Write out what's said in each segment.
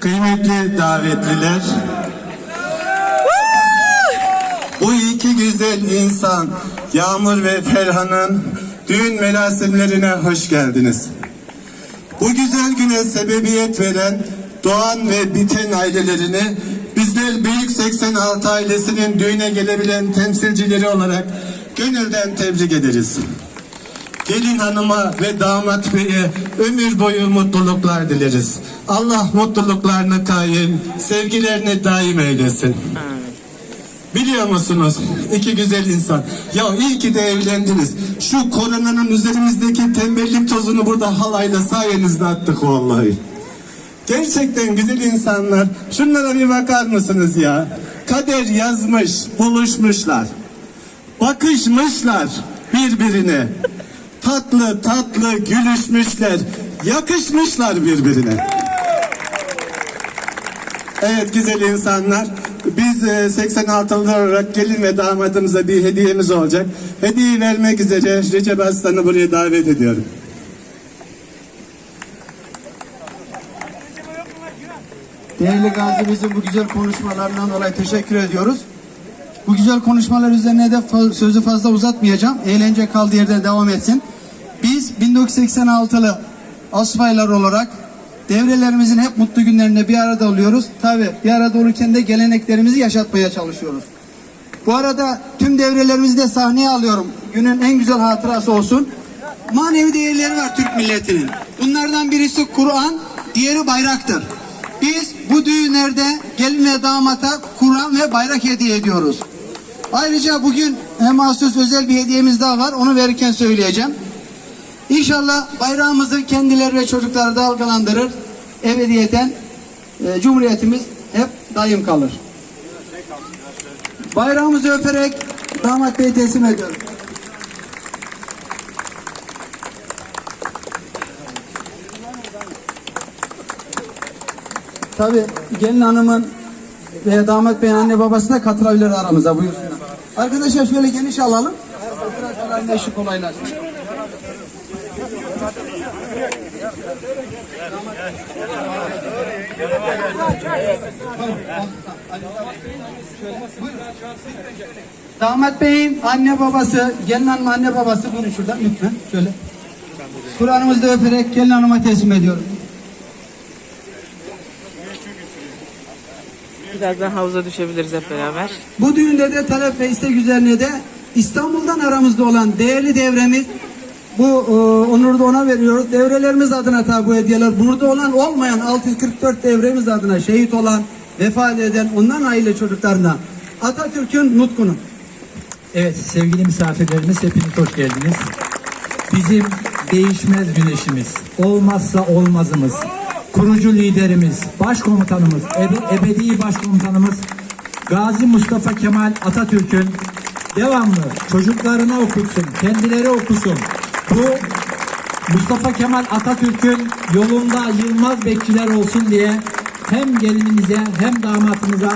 Kıymetli davetliler, bu iki güzel insan Yağmur ve Ferhan'ın düğün merasimlerine hoş geldiniz. Bu güzel güne sebebiyet veren Doğan ve Biten ailelerini bizler Büyük 86 ailesinin düğüne gelebilen temsilcileri olarak gönülden tebrik ederiz. Gelin hanıma ve damat beye ömür boyu mutluluklar dileriz. Allah mutluluklarını kaim, sevgilerini daim eylesin. Biliyor musunuz iki güzel insan ya iyi ki de evlendiniz. Şu koronanın üzerimizdeki tembellik tozunu burada halayla sayenizde attık vallahi. Gerçekten güzel insanlar. Şunlara bir bakar mısınız ya? Kader yazmış, buluşmuşlar. Bakışmışlar birbirine. Tatlı tatlı gülüşmüşler. Yakışmışlar birbirine. Evet güzel insanlar. Biz e, 86 olarak gelin ve damadımıza bir hediyemiz olacak. Hediyeyi vermek üzere Recep Aslan'ı buraya davet ediyorum. Değerli gazimizin bu güzel konuşmalarından dolayı teşekkür ediyoruz. Bu güzel konuşmalar üzerine de sözü fazla uzatmayacağım. Eğlence kaldığı yerden devam etsin. Biz 1986'lı asbaylar olarak devrelerimizin hep mutlu günlerinde bir arada oluyoruz. Tabi bir arada olurken de geleneklerimizi yaşatmaya çalışıyoruz. Bu arada tüm devrelerimizi de sahneye alıyorum. Günün en güzel hatırası olsun. Manevi değerleri var Türk milletinin. Bunlardan birisi Kur'an, diğeri bayraktır. Biz bu düğünlerde gelin ve damata Kur'an ve bayrak hediye ediyoruz. Ayrıca bugün mahsus özel bir hediyemiz daha var. Onu verirken söyleyeceğim. İnşallah bayrağımızı kendileri ve çocukları dalgalandırır. Ebediyeten e, Cumhuriyetimiz hep daim kalır. Bayrağımızı öperek damat bey teslim ediyorum. Tabi gelin hanımın ve damat beyin anne babası da katılabilir aramıza buyursunlar. Arkadaşlar şöyle geniş alalım. Biraz kolaylaşsın. Damat beyin anne babası, gelin hanım anne babası buyurun şuradan lütfen şöyle. Kur'an'ımızı da öperek gelin hanıma teslim ediyorum. Birazdan havuza düşebiliriz hep beraber. Bu düğünde de talep ve istek üzerine de İstanbul'dan aramızda olan değerli devremiz bu e, onuru da ona veriyoruz. Devrelerimiz adına tabi bu hediyeler. Burada olan olmayan 644 devremiz adına şehit olan, vefat eden onların aile çocuklarına Atatürk'ün nutkunu. Evet sevgili misafirlerimiz hepiniz hoş geldiniz. Bizim değişmez güneşimiz, olmazsa olmazımız, kurucu liderimiz, başkomutanımız, ebe- ebedi başkomutanımız Gazi Mustafa Kemal Atatürk'ün devamlı çocuklarına okutsun, kendileri okusun. Bu Mustafa Kemal Atatürk'ün yolunda yılmaz bekçiler olsun diye hem gelinimize hem damatımıza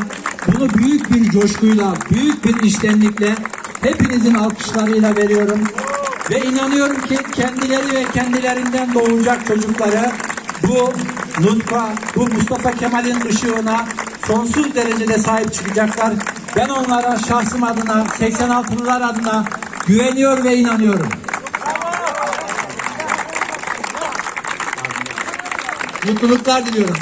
bunu büyük bir coşkuyla, büyük bir iştenlikle hepinizin alkışlarıyla veriyorum. Ve inanıyorum ki kendileri ve kendilerinden doğacak çocukları bu Nutka, bu Mustafa Kemal'in ışığına sonsuz derecede sahip çıkacaklar. Ben onlara şahsım adına, 86'lılar adına güveniyor ve inanıyorum. Mutluluklar diliyorum.